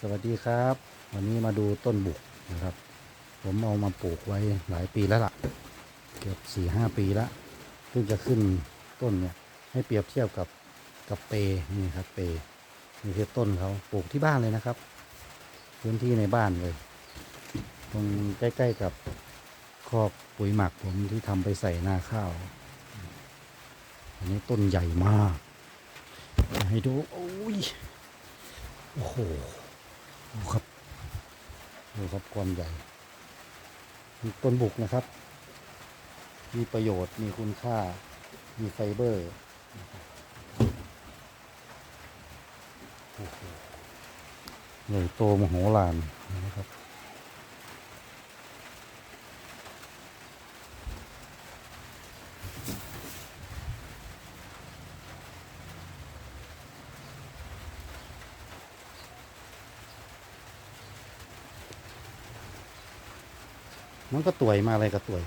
สวัสดีครับ วันนี้มาดูต้นบุกนะครับ ผมเอามาปลูกไว้หลายปีแล้วล่ะ เกือบสี่ห้าปีแล้วเพิ่งจะขึ้นต้นเนี่ยให้เปรียบเทียบกับกับเปนี่ครับเปนี่คือต้นเขาปลูกที่บ้านเลยนะครับ พื้นที่ในบ้านเลย ตรงใกล้ๆกับคอกปุ๋ยหมักผมที่ทำไปใส่นาข้าว อันนี้ต้นใหญ่มากให้ดูโอ้ยโอ้โห ดูครับดูครับความใหญ่ มีต้นบุกนะครับ มีประโยชน์มีคุณค่า มีไฟเบอร์โอ้โหใหญ่โตมโหฬารนะครับ มันก็ต่วยมาอะไรก็ต่วย